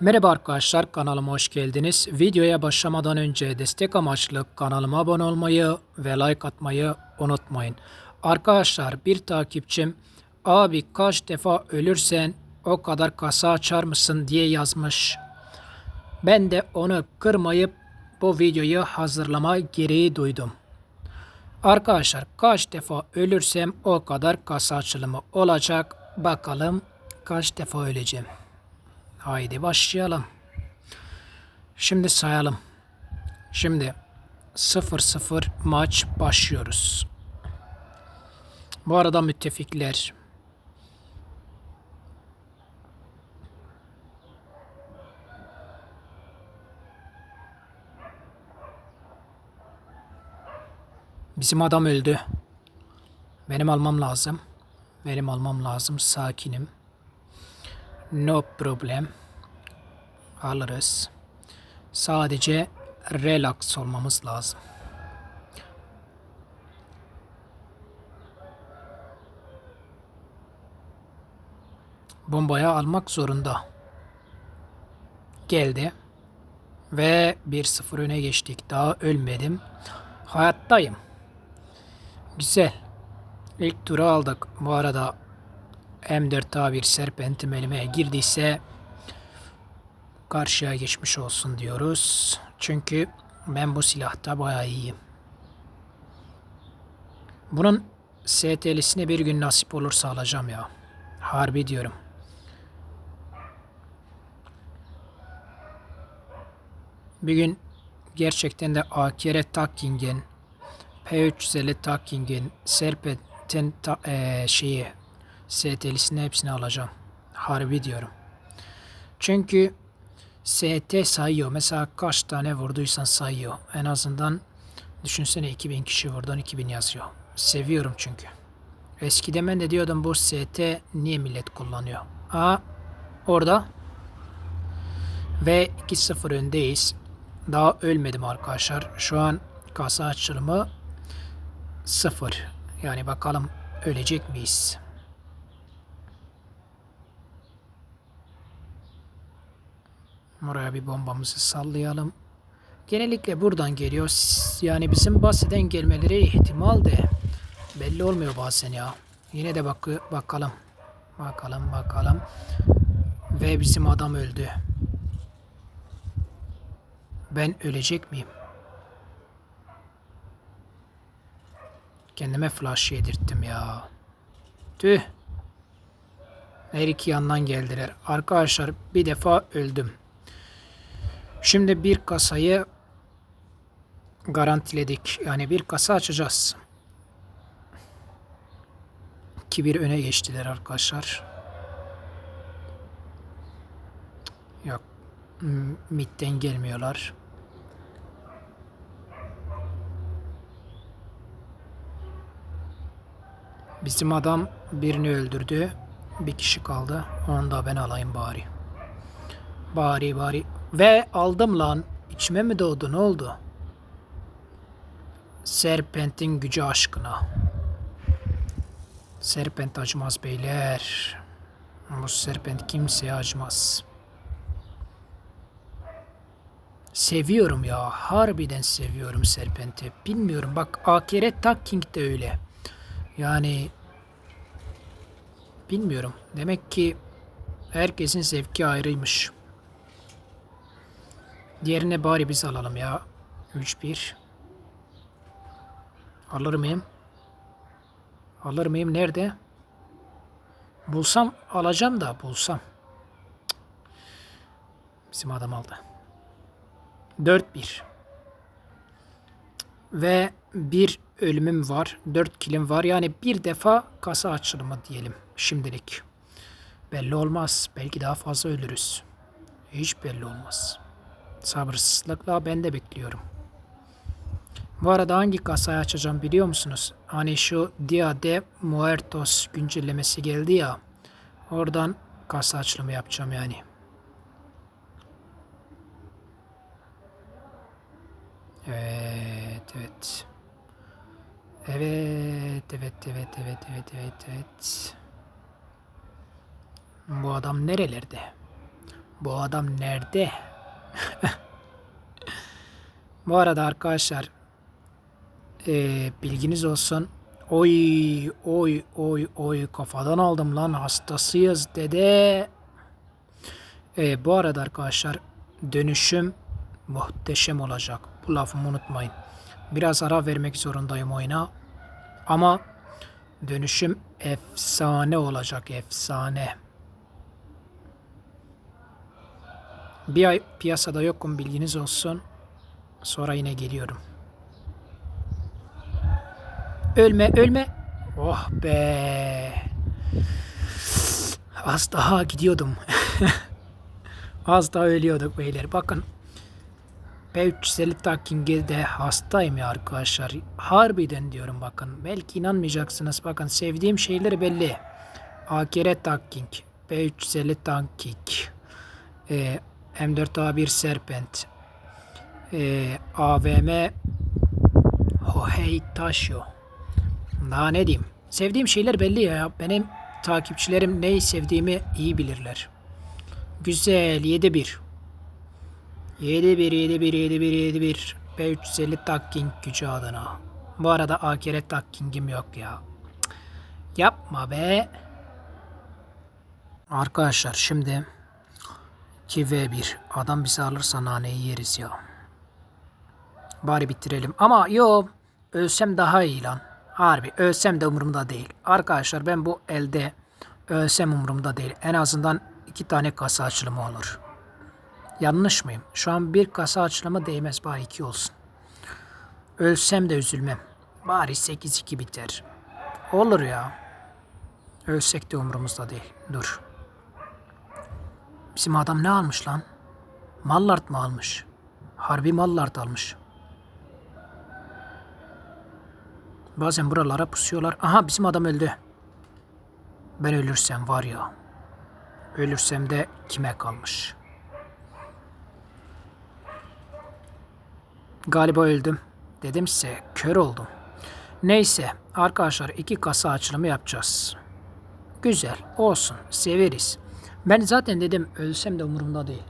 Merhaba arkadaşlar kanalıma hoş geldiniz. Videoya başlamadan önce destek amaçlı kanalıma abone olmayı ve like atmayı unutmayın. Arkadaşlar bir takipçim abi kaç defa ölürsen o kadar kasa açar mısın diye yazmış. Ben de onu kırmayıp bu videoyu hazırlama gereği duydum. Arkadaşlar kaç defa ölürsem o kadar kasa açılımı olacak. Bakalım kaç defa öleceğim. Haydi başlayalım. Şimdi sayalım. Şimdi 0-0 maç başlıyoruz. Bu arada müttefikler Bizim adam öldü. Benim almam lazım. Benim almam lazım. Sakinim. No problem. Alırız. Sadece relax olmamız lazım. Bombaya almak zorunda. Geldi. Ve 1-0 öne geçtik. Daha ölmedim. Hayattayım. Güzel. İlk turu aldık. Bu arada M4A1 serpentim elime girdiyse karşıya geçmiş olsun diyoruz. Çünkü ben bu silahta bayağı iyiyim. Bunun STL'sine bir gün nasip olursa alacağım ya. Harbi diyorum. Bir gün gerçekten de AKR Takking'in P350 Takking'in Serpent'in ta, eee, şeyi ST'lisini hepsini alacağım. Harbi diyorum. Çünkü ST sayıyor. Mesela kaç tane vurduysan sayıyor. En azından düşünsene 2000 kişi vurdun 2000 yazıyor. Seviyorum çünkü. Eskiden ben de diyordum bu ST niye millet kullanıyor. Aa orada ve 2-0 öndeyiz. Daha ölmedim arkadaşlar. Şu an kasa açılımı 0. Yani bakalım ölecek miyiz? Buraya bir bombamızı sallayalım. Genellikle buradan geliyor. Yani bizim baseden gelmeleri ihtimal de belli olmuyor bazen ya. Yine de bak bakalım. Bakalım bakalım. Ve bizim adam öldü. Ben ölecek miyim? Kendime flash yedirttim ya. Tüh. Her iki yandan geldiler. Arkadaşlar bir defa öldüm. Şimdi bir kasayı garantiledik. Yani bir kasa açacağız. 2-1 öne geçtiler arkadaşlar. Yok. Mid'den gelmiyorlar. Bizim adam birini öldürdü. Bir kişi kaldı. Onu da ben alayım bari. Bari bari. Ve aldım lan. İçime mi doğdu ne oldu? Serpent'in gücü aşkına. Serpent acımaz beyler. Bu serpent kimseye acımaz. Seviyorum ya. Harbiden seviyorum serpenti. Bilmiyorum bak AKR Talking de öyle. Yani bilmiyorum. Demek ki herkesin zevki ayrıymış. Diğerine bari biz alalım ya. 3-1. Alır mıyım? Alır mıyım? Nerede? Bulsam alacağım da bulsam. Bizim adam aldı. 4-1. Ve bir ölümüm var. 4 kilim var. Yani bir defa kasa açılımı diyelim şimdilik. Belli olmaz. Belki daha fazla ölürüz. Hiç belli olmaz. Sabırsızlıkla ben de bekliyorum. Bu arada hangi kasayı açacağım biliyor musunuz? Hani şu Dia de Muertos güncellemesi geldi ya. Oradan kasa açılımı yapacağım yani. Evet, evet. Evet, evet, evet, evet, evet, evet, evet. Bu adam nerelerde? Bu adam nerede? Bu arada arkadaşlar eee, bilginiz olsun. Oy oy oy oy kafadan aldım lan hastasıyız dede. Eee, bu arada arkadaşlar dönüşüm muhteşem olacak. Bu lafımı unutmayın. Biraz ara vermek zorundayım oyuna. Ama dönüşüm efsane olacak efsane. Bir ay piyasada yokum bilginiz olsun. Sonra yine geliyorum. Ölme ölme. Oh be. Az daha gidiyordum. Az daha ölüyorduk beyler. Bakın. B350 Takking'e de hastayım ya arkadaşlar. Harbiden diyorum bakın. Belki inanmayacaksınız. Bakın sevdiğim şeyler belli. AKR Takking. B350 Takking. Ee, M4A1 Serpent. Ee, AVM Hohei Taşyo. Daha ne diyeyim? Sevdiğim şeyler belli ya. Benim takipçilerim neyi sevdiğimi iyi bilirler. Güzel 7-1. 7-1 7-1 7-1 7-1 B350 Takking gücü adına. Bu arada AKR Takking'im yok ya. Cık. Yapma be. Arkadaşlar şimdi 2v1 adam bizi alırsa naneyi yeriz ya. Bari bitirelim. Ama yo ölsem daha iyi lan. Harbi ölsem de umurumda değil. Arkadaşlar ben bu elde ölsem umurumda değil. En azından iki tane kasa açılımı olur. Yanlış mıyım? Şu an bir kasa açılımı değmez bari iki olsun. Ölsem de üzülmem. Bari 8-2 biter. Olur ya. Ölsek de umurumuzda değil. Dur. Bizim adam ne almış lan? Mallart mı almış? Harbi Mallart almış. Bazen buralara pusuyorlar. Aha bizim adam öldü. Ben ölürsem var ya. Ölürsem de kime kalmış? Galiba öldüm. Dedim size kör oldum. Neyse arkadaşlar iki kasa açılımı yapacağız. Güzel olsun severiz. Ben zaten dedim ölsem de umurumda değil.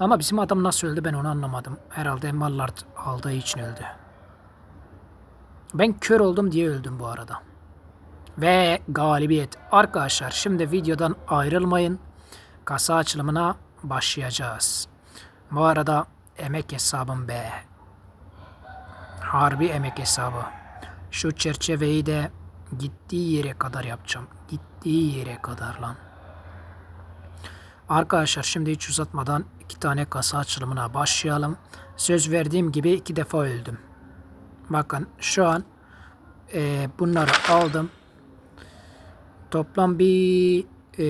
Ama bizim adam nasıl öldü ben onu anlamadım. Herhalde Mallard aldığı için öldü. Ben kör oldum diye öldüm bu arada. Ve galibiyet. Arkadaşlar şimdi videodan ayrılmayın. Kasa açılımına başlayacağız. Bu arada emek hesabım be. Harbi emek hesabı. Şu çerçeveyi de gittiği yere kadar yapacağım. Gittiği yere kadar lan. Arkadaşlar şimdi hiç uzatmadan iki tane kasa açılımına başlayalım. Söz verdiğim gibi iki defa öldüm. Bakın şu an e, bunları aldım. Toplam bir e,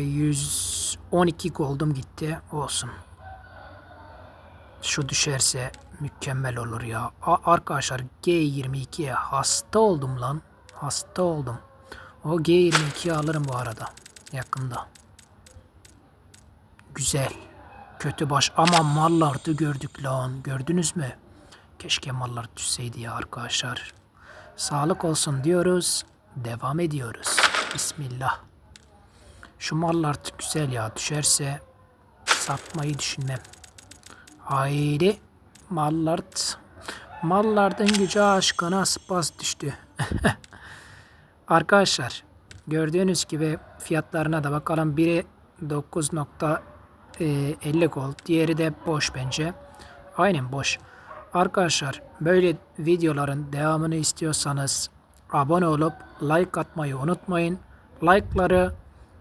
112 gold'um gitti. Olsun. Şu düşerse mükemmel olur ya. A- arkadaşlar G22'ye hasta oldum lan. Hasta oldum. O G22'yi alırım bu arada. Yakında. Güzel. Kötü baş ama mallardı gördük lan. Gördünüz mü? Keşke mallar düşseydi ya arkadaşlar. Sağlık olsun diyoruz. Devam ediyoruz. Bismillah. Şu mallar güzel ya. Düşerse satmayı düşünmem. Haydi. Mallart. Mallardan gücü aşkına spas düştü. Arkadaşlar gördüğünüz gibi fiyatlarına da bakalım. Biri 9.50 gold. Diğeri de boş bence. Aynen boş. Arkadaşlar böyle videoların devamını istiyorsanız abone olup like atmayı unutmayın. Like'ları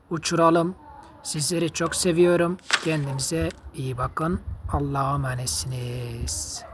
uçuralım. Sizleri çok seviyorum. Kendinize iyi bakın. Allah'a emanetsiniz.